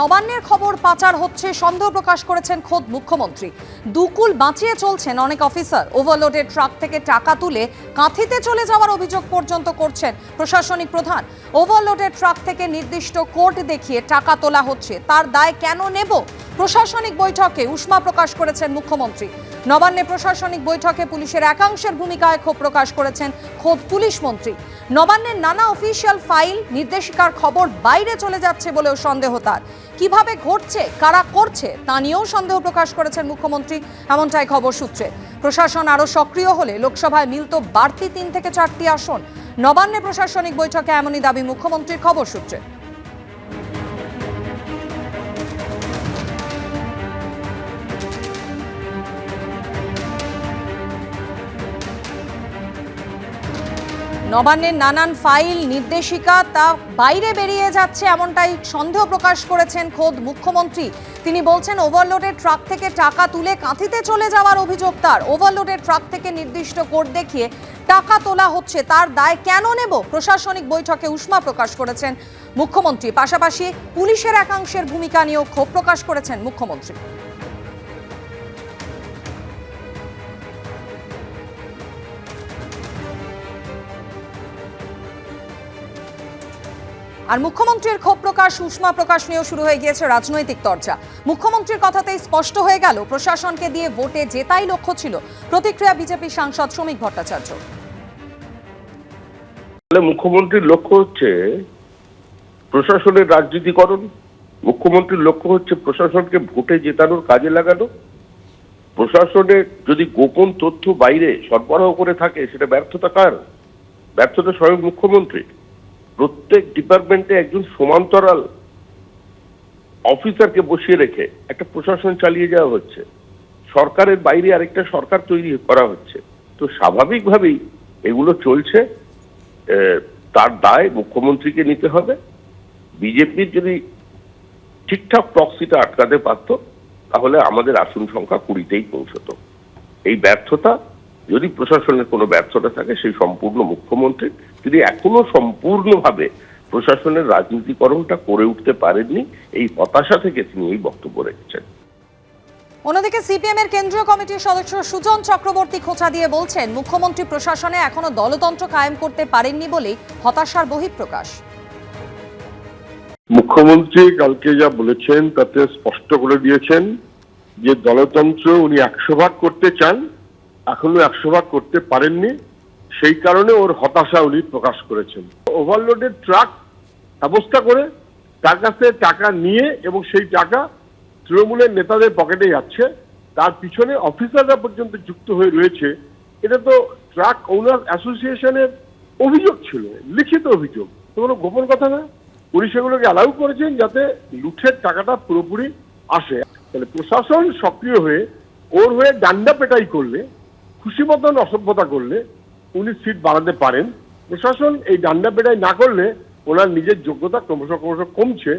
নবান্নের খবর পাচার হচ্ছে, সন্দেহ প্রকাশ করেছেন খোদ মুখ্যমন্ত্রী। দুকুল বাঁচিয়ে চলছেন অনেক অফিসার। ওভারলোডের ট্রাক থেকে টাকা তুলে কাঁথিতে চলে যাওয়ার অভিযোগ পর্যন্ত করছেন প্রশাসনিক প্রধান। ওভারলোডের ট্রাক থেকে নির্দিষ্ট কোর্ট দেখিয়ে টাকা তোলা হচ্ছে। তার দায় কেন নেব? প্রশাসনিক বৈঠকে উষ্মা প্রকাশ করেছেন মুখ্যমন্ত্রী। নবান্নে প্রশাসনিক বৈঠকে পুলিশের একাংশের ভূমিকায় ক্ষোভ প্রকাশ করেছেন খোদ পুলিশ মন্ত্রী। নবান্নের নানা অফিসিয়াল ফাইল, নির্দেশিকার খবর বাইরে চলে যাচ্ছে বলেও সন্দেহ তার। কীভাবে ঘটছে, কারা করছে, তা নিয়েও সন্দেহ প্রকাশ করেছেন মুখ্যমন্ত্রী। এমনটাই খবর সূত্রে। প্রশাসন আরও সক্রিয় হলে লোকসভায় মিলত বাড়তি তিন থেকে চারটি আসন। নবান্নে প্রশাসনিক বৈঠকে এমনই দাবি মুখ্যমন্ত্রীর খবর সূত্রে। নবান্নের নানান ফাইল, নির্দেশিকা তা বাইরে বেরিয়ে যাচ্ছে এমনটাই সন্দেহ প্রকাশ করেছেন খোদ মুখ্যমন্ত্রী। তিনি বলছেন, ওভারলোডের ট্রাক থেকে টাকা তুলে কাঁথিতে চলে যাওয়ার অভিযোগ তার। ওভারলোডের ট্রাক থেকে নির্দিষ্ট কোড দেখিয়ে টাকা তোলা হচ্ছে। তার দায় কেন নেব? প্রশাসনিক বৈঠকে উষ্মা প্রকাশ করেছেন মুখ্যমন্ত্রী। পাশাপাশি পুলিশের একাংশের ভূমিকা নিয়েও ক্ষোভ প্রকাশ করেছেন মুখ্যমন্ত্রী। আর মুখ্যমন্ত্রীর ক্ষোভ প্রকাশ, উষ্মা প্রকাশ নিয়েও শুরু হয়ে গিয়েছে রাজনৈতিক চর্চা মুখ্যমন্ত্রীর কথাতেই স্পষ্ট হয়ে গেল, প্রশাসনকে দিয়ে ভোটে জেতাই লক্ষ্য ছিল, প্রতিক্রিয়া বিজেপি সাংসদ শ্রমিক ভট্টাচার্য। মুখ্যমন্ত্রীর লক্ষ্য হচ্ছে প্রশাসনের রাজনীতিকরণ, মুখ্যমন্ত্রীর লক্ষ্য হচ্ছে প্রশাসনকে ভোটে জেতানোর কাজে লাগানো। প্রশাসনের যদি গোপন তথ্য বাইরে সরবরাহ করে থাকে, সেটা ব্যর্থতা কার? ব্যর্থতা স্বয়ং মুখ্যমন্ত্রী প্রত্যেক ডিপার্টমেন্টে একজন সমান্তরাল অফিসারকে বসিয়ে রেখে একটা প্রশাসন চালিয়ে যাওয়া হচ্ছে। সরকারের বাইরে আরেকটা সরকার তৈরি করা হচ্ছে। তো স্বাভাবিকভাবেই এগুলো চলছে। তার দায় মুখ্যমন্ত্রীকে নিতে হবে। বিজেপির যদি ঠিকঠাক প্রক্সিটা আটকাতে পারত, তাহলে আমাদের আসন সংখ্যা কুড়িতেই পৌঁছতো। এই ব্যর্থতা যদি প্রশাসনের কোনো ব্যর্থতা থাকে সেই সম্পূর্ণ মুখ্যমন্ত্রী। তিনি এখনও সম্পূর্ণভাবে প্রশাসনের রাজনীতিকরণটা করে উঠতে পারেননি এই হতাশা থেকে তিনি এই বক্তব্য রেখেছেন। অন্যদিকে সিপিএম এর কেন্দ্রীয় কমিটির সদস্য সুজন চক্রবর্তী খোঁচা দিয়ে বলছেন মুখ্যমন্ত্রী প্রশাসনে এখনও দলতন্ত্র কায়েম করতে পারেননি বলেই হতাশার বহিঃপ্রকাশ। মুখ্যমন্ত্রী কালকে যা বলেছেন তাতে স্পষ্ট করে দিয়েছেন যে দলতন্ত্র উনি একশো ভাগ করতে চান এখনও একশো ভাগ করতে পারেননি। সেই কারণে ওর হতাশা উনি প্রকাশ করেছেন। ওভারলোডেড ট্রাক ব্যবস্থা করে তার কাছে টাকা নিয়ে এবং সেই টাকা তৃণমূলের নেতাদের পকেটে যাচ্ছে। তার পিছনে অফিসাররা পর্যন্ত যুক্ত হয়ে রয়েছে। এটা তো ট্রাক ওনার অ্যাসোসিয়েশনের অভিযোগ ছিল, লিখিত অভিযোগ। তো কোনো গোপন কথা না। উনি সেগুলোকে অ্যালাউ করেছেন যাতে লুঠের টাকাটা পুরোপুরি আসে। তাহলে প্রশাসন সক্রিয় হয়ে ওর হয়ে ডান্ডা পেটাই করলে খুশি মতন অসভ্যতা করলে উনি সিট বাড়াতে পারেন। প্রশাসন এই ডান্ডা পেটাই না করলে ওনার নিজের যোগ্যতা ক্রমশ ক্রমশ কমছে।